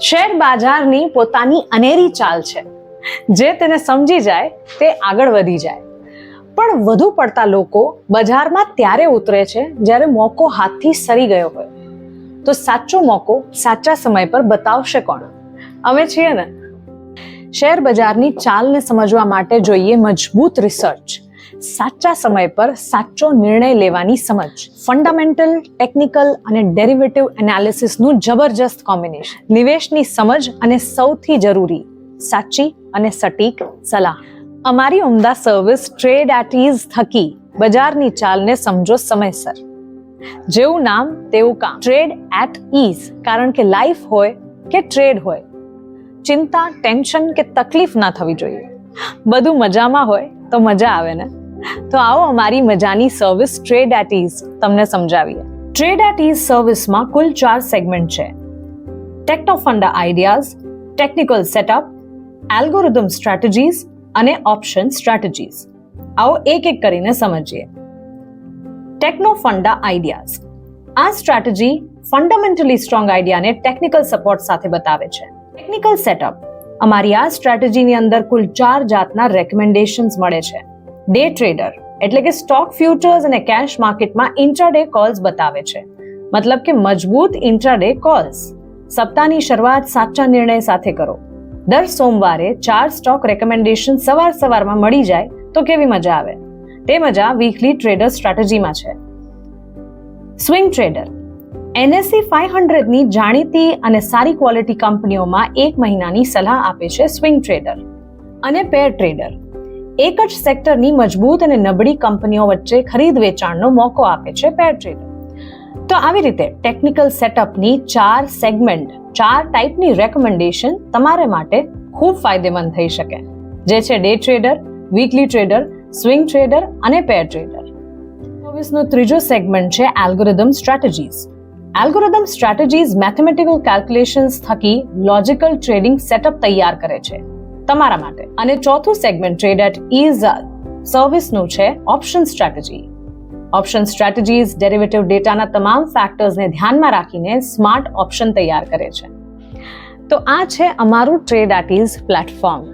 Share બજારની પોતાની અનેરી ચાલ છે. જે તેને સમજી જાય, તે આગળ વધી જાય. પણ વધુ પડતા લોકો બજારમાં ત્યારે ઉતરે છે, જ્યારે મોકો હાથથી સરી ગયો હોય. તો સાચો મોકો સાચા સમય પર બતાવશે કોણ? અમે છીએ ને. શેર બજારની ચાલને સમજવા માટે જોઈએ મજબૂત રિસર્ચ સાચા સમય પર સાચો નિર્ણય લેવાની સમજ. ફંડામેન્ટલ ટેકનિકલ અને ડેરિવેટિવ એનાલિસિસનું જબરજસ્ત કોમ્બિનેશન નિવેશની સમજ અને સૌથી જરૂરી, સાચી અને સટીક સલાહ. અમારી ઉમદા સર્વિસ ટ્રેડ એટ ઇઝ થકી બજારની ચાલને સમજો સમયસર. જેવું નામ, તેવું કામ. ટ્રેડ એટ ઇઝ કારણ કે લાઈફ હોય કે ટ્રેડ હોય. ચિંતા ટેન્શન કે તકલીફ ના થવી જોઈએ. બધું મજામાં હોય તો મજા આવે ને? તો આવો અમારી મજાની સર્વિસ ટ્રેડ એટ ઇઝ તમને સમજાવીએ. ટ્રેડ એટ ઇઝ સર્વિસમાં કુલ ચાર સેગમેન્ટ છે. Techno funda ideas technical setup algorithm strategies અને ઓપ્શન સ્ટ્રેટેજીઝ આવો એક એક કરીને સમજીએ. ટેકનો ફંડા આઈડિયાઝ આ સ્ટ્રેટેજી ફંડામેન્ટલી સ્ટ્રોંગ આઈડિયાને ટેકનિકલ સપોર્ટ સાથે બતાવે છે. ટેકનિકલ સેટઅપ અમારી આ સ્ટ્રેટેજીની અંદર કુલ ચાર જાતના રેકમેન્ડેશન્સ મળે છે. ડે ટ્રેડર એટલે કે સ્ટોક ફ્યુચર્સ અને કેશ માર્કેટમાં ઇન્ટ્રાડે કોલ્સ બતાવે છે. મતલબ કે મજબૂત ઇન્ટ્રાડે કોલ્સ સપ્તાહની શરૂઆત સાચા નિર્ણય સાથે કરો. દર સોમવારે ચાર સ્ટોક રેકમેન્ડેશન સવાર સવારમાં મળી જાય તો કેવી મજા આવે? તે મજા વીકલી ટ્રેડર સ્ટ્રેટેજીમાં છે. સ્વિંગ ટ્રેડર એનએસસી ફાઈવ હંડ્રેડની જાણીતી અને સારી ક્વોલિટી કંપનીઓમાં એક મહિનાની સલાહ આપે છે સ્વિંગ ટ્રેડર અને પેર ટ્રેડર એક જ સેક્ટરની મજબૂત અને નબળી કંપનીઓ વચ્ચે ખરીદ વેચાણનો મોકો આપે છે પેર ટ્રેડર તો આવી રીતે ટેકનિકલ સેટઅપની ચાર સેગમેન્ટ ચાર ટાઈપની રેકમેન્ડેશન તમારે માટે ખૂબ ફાયદેમંદ થઈ શકે. જે છે day trader weekly trader swing trader અને પેર ટ્રેડર સર્વિસનો ત્રીજો સેગમેન્ટ છે algorithm strategies algorithm strategies mathematical calculations થકી લોજિકલ ટ્રેડિંગ સેટઅપ તૈયાર કરે છે. તમારા માટે. અને ચોથું સેગમેન્ટ ટ્રેડ એટ ઇઝ સર્વિસનું છે option strategy option strategies derivative ડેટાના તમામ ફેક્ટર્સને ધ્યાનમાં રાખીને સ્માર્ટ ઓપ્શન તૈયાર કરે છે. તો આ છે અમારું ટ્રેડ એટ ઇઝ પ્લેટફોર્મ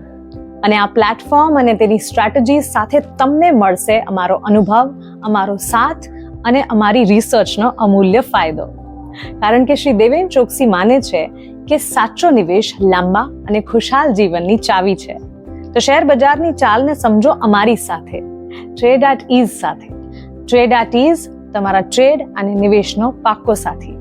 અને આ પ્લેટફોર્મ અને તેની સ્ટ્રેટેજી સાથે તમને મળશે અમારો અનુભવ, અમારો સાથ અને અમારી રિસર્ચનો અમૂલ્ય ફાયદો. કારણ કે શ્રી દેવેન ચોકસી માને છે કે સાચો નિવેશ લાંબા અને ખુશાલ જીવનની ચાવી છે. તો શેર બજારની ચાલને સમજો અમારી સાથે. ટ્રેડ એટ ઇઝ સાથે. ટ્રેડ એટ ઇઝ તમારા ટ્રેડ અને નિવેશનો પાક્કો સાથી.